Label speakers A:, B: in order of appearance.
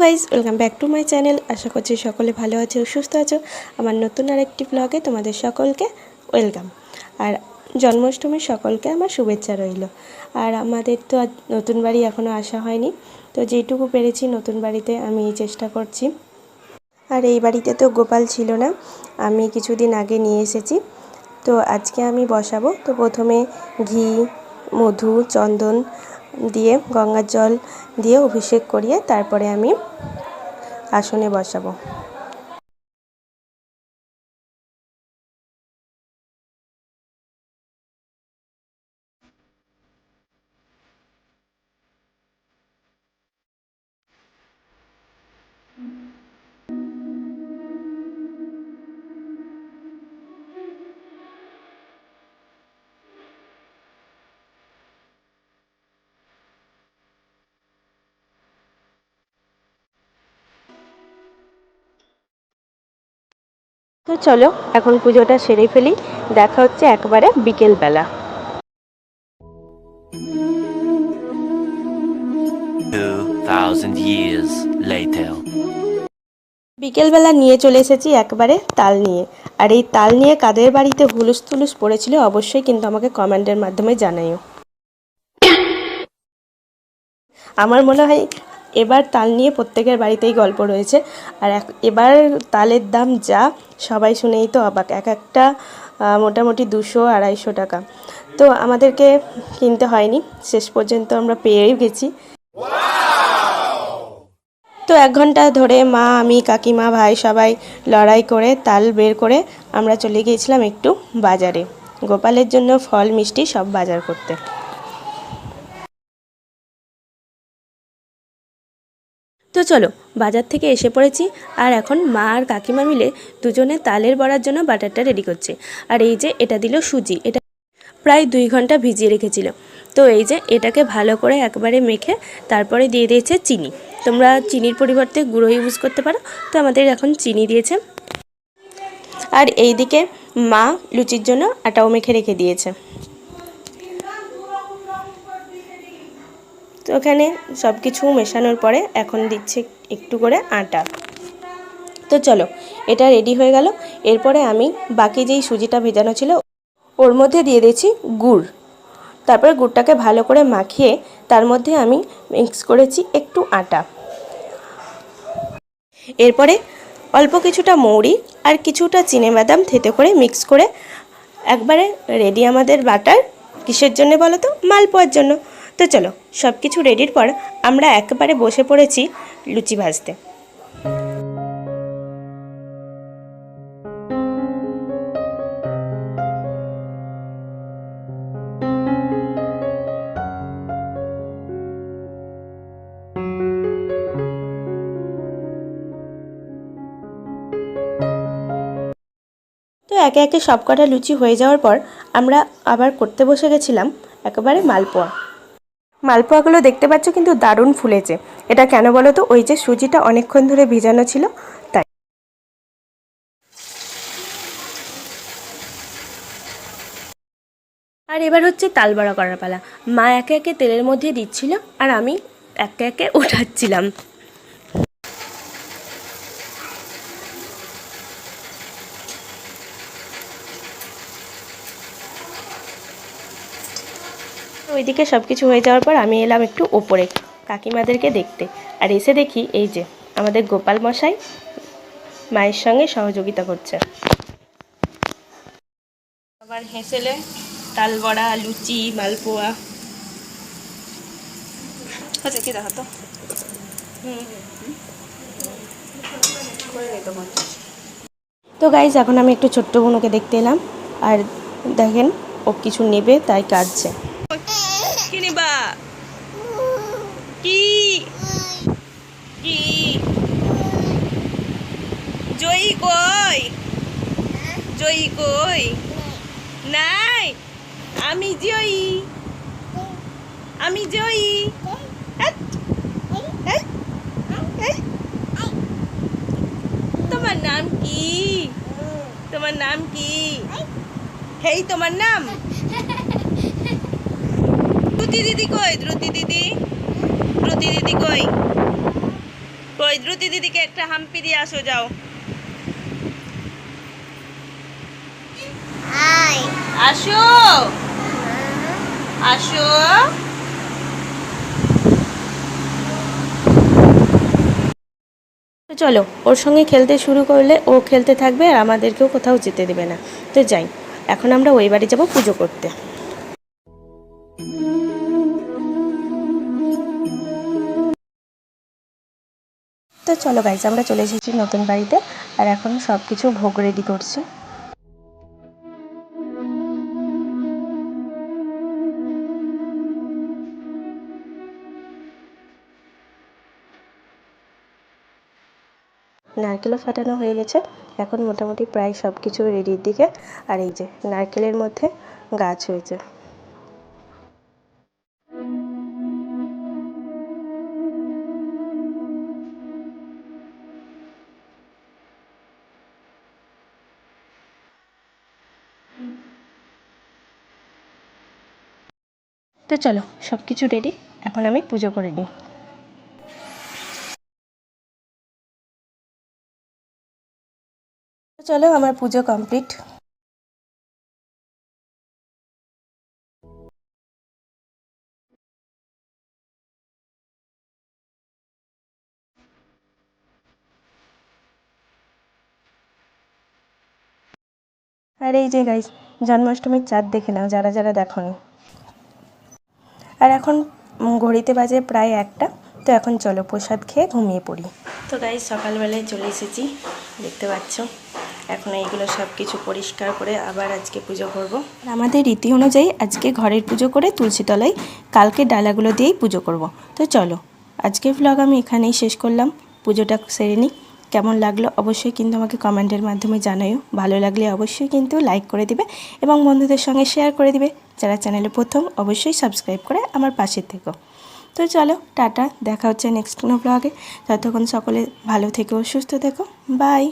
A: Guys welcome back to my channel আশা করছি সকলে ভালো আছো, সুস্থ আছো। আমার নতুন আরেকটি ব্লগে তোমাদের সকলকে ওয়েলকাম আর জন্মাষ্টমীর সকলকে আমার শুভেচ্ছা রইল। আর আমাদের তো নতুন বাড়ি এখনও আসা হয়নি, তো যেটুকু পেরেছি নতুন বাড়িতে আমি চেষ্টা করছি। আর এই বাড়িতে তো গোপাল ছিল না, আমি কিছুদিন আগে নিয়ে এসেছি। তো আজকে আমি বসাবো। তো প্রথমে ঘি, মধু, চন্দন দিয়ে গঙ্গার জল দিয়ে অভিষেক করিয়ে তারপরে আমি আসনে বসাবো। তো চলো এখন পুজোটা সেরে ফেলি। দেখা হচ্ছে একবারে বিকেলবেলা।
B: 2,000 years later.
A: বিকেলবেলা নিয়ে চলে এসেছি একবারে তাল নিয়ে। আর এই তাল নিয়ে কাদের বাড়িতে হুলুস তুলুস পড়েছিল অবশ্যই কিন্তু আমাকে কমেন্টের মাধ্যমে জানাইও। আমার মনে হয় এবার তাল নিয়ে প্রত্যেকের বাড়িতেই গল্প রয়েছে। আর এবার তালের দাম যা, সবাই শুনেই তো অবাক। এক একটা মোটামুটি দুশো আড়াইশো টাকা। তো আমাদেরকে কিনতে হয়নি। শেষ পর্যন্ত আমরা পেয়েই গেছি। তো এক ঘণ্টা ধরে মা, আমি, কাকিমা, ভাই সবাই লড়াই করে তাল বের করে আমরা চলে গিয়েছিলাম একটু বাজারে। গোপালের জন্য ফল, মিষ্টি সব বাজার করতে। তো চলো, বাজার থেকে এসে পড়েছি। আর এখন মা আর কাকিমা মিলে দুজনে তালের বড়ার জন্য বাটারটা রেডি করছে। আর এই যে এটা দিল সুজি, এটা প্রায় দুই ঘণ্টা ভিজিয়ে রেখেছিল। তো এই যে এটাকে ভালো করে একবারে মেখে তারপরে দিয়ে দিয়েছে চিনি। তোমরা চিনির পরিবর্তে গুঁড়ো ইউজ করতে পারো। তো আমাদের এখন চিনি দিয়েছে। আর এই দিকে মা লুচির জন্য আটাও মেখে রেখে দিয়েছে। তো ওখানে সব কিছু মেশানোর পরে এখন দিচ্ছে একটু করে আটা। তো চলো, এটা রেডি হয়ে গেল। এরপরে আমি বাকি যেই সুজিটা ভেজানো ছিল, ওর মধ্যে দিয়ে দিয়েছি গুড়। তারপরে গুড়টাকে ভালো করে মাখিয়ে তার মধ্যে আমি মিক্স করেছি একটু আটা। এরপরে অল্প কিছুটা মৌরি আর কিছুটা চিনে বাদাম থেতে করে মিক্স করে একবারে রেডি আমাদের বাটার। কিসের জন্য বলো তো? মালপোয়ার জন্য। তো চলো সব কিছু রেডির পর আমরা একেবারে বসে পড়েছি লুচি ভাজতে। একে একে সব কটা লুচি হয়ে যাওয়ার পর আমরা আবার করতে বসে গেছিলাম একেবারে মালপোয়া। মালপোয়াগুলো দেখতে পাচ্ছ কিন্তু দারুণ ফুলেছে। এটা কেন বলো তো? ওই যে সুজিটা অনেকক্ষণ ধরে ভিজানো ছিল, তাই। আর এবার হচ্ছে তালবাড়া করার পালা। মা একে একে তেলের মধ্যে দিচ্ছিল আর আমি একে একে উঠাচ্ছিলাম ওইদিকে সব কিছু হয়ে যাওয়ার পর আমি এলাম একটু ওপরে কাকিমাদেরকে দেখতে। আর এসে দেখি এই যে আমাদের গোপাল মশাই মায়ের সঙ্গে সহযোগিতা করছে। আবার হেসেলে তাল বড়া লুচি মালপোয়া। আচ্ছা কি দেখাতো তো? গাইজ এখন আমি একটু ছোট্ট বোনকে দেখতে এলাম। আর দেখেন ও কিছু নেবে তাই কাঁদছে কি নিবা কি কি জয়ী কই জয়ী কই? নাই, আমি জয়ী। আমি জয়ী। তোমার নাম কি? তোমার নাম কি? হেই, তোমার নাম? দ্রুতি দিদি কই? দ্রুতি দিদি? দ্রুতি দিদি কই? কই, দ্রুতি দিদিকে একটা হাম্পি দিয়ে আসো, যাও। আসো। আসো। তো চলো ওর সঙ্গে খেলতে শুরু করলে ও খেলতে থাকবে আর আমাদেরকেও কোথাও যেতে দেবে না। তো যাই এখন আমরা ওই বাড়ি যাব পুজো করতে। তো চলো গাইজ আমরা চলে এসেছি নতুন বাড়িতে। আর এখন সব কিছু ভোগ রেডি করছি। নারকেলও ফাটানো হয়ে গেছে। এখন মোটামুটি প্রায় সব কিছু রেডির দিকে। আর এই যে নারকেলের মধ্যে গাছ হয়েছে। তো চলো সব কিছু রেডি এখন আমি পুজো করে নিই। চলো আমার পুজো কমপ্লিট। আর এই যে গাইস জন্মাষ্টমীর চাঁদ দেখে নাও, যারা যারা দেখোনি। আর এখন ঘড়িতে বাজে প্রায় একটা, তো এখন চলো প্রসাদ খেয়ে ঘুমিয়ে পড়ি। তো গাইস সকালবেলায় চলে এসেছি, দেখতে পাচ্ছ। এখন এইগুলো সব কিছু পরিষ্কার করে আবার আজকে পুজো করব। আমাদের রীতি অনুযায়ী আজকে ঘরের পুজো করে তুলসী তলায় কালকে ডালাগুলো দিয়েই পুজো করব। তো চলো, আজকের ভ্লগ আমি এখানেই শেষ করলাম। পুজোটা সেরে নিই কেমন লাগল অবশ্যই কিন্তু আমাকে কমেন্টের মাধ্যমে জানাইও ভালো লাগলে অবশ্যই কিন্তু লাইক করে দিবে এবং বন্ধুদের সঙ্গে শেয়ার করে দিবে। যারা চ্যানেলে প্রথম, অবশ্যই সাবস্ক্রাইব করে আমার পাশে থেকো। তো চলো, টাটা। দেখা হচ্ছে নেক্সট কোনো ব্লগে ততক্ষণ সকলে ভালো থেকো, সুস্থ থেকো। বাই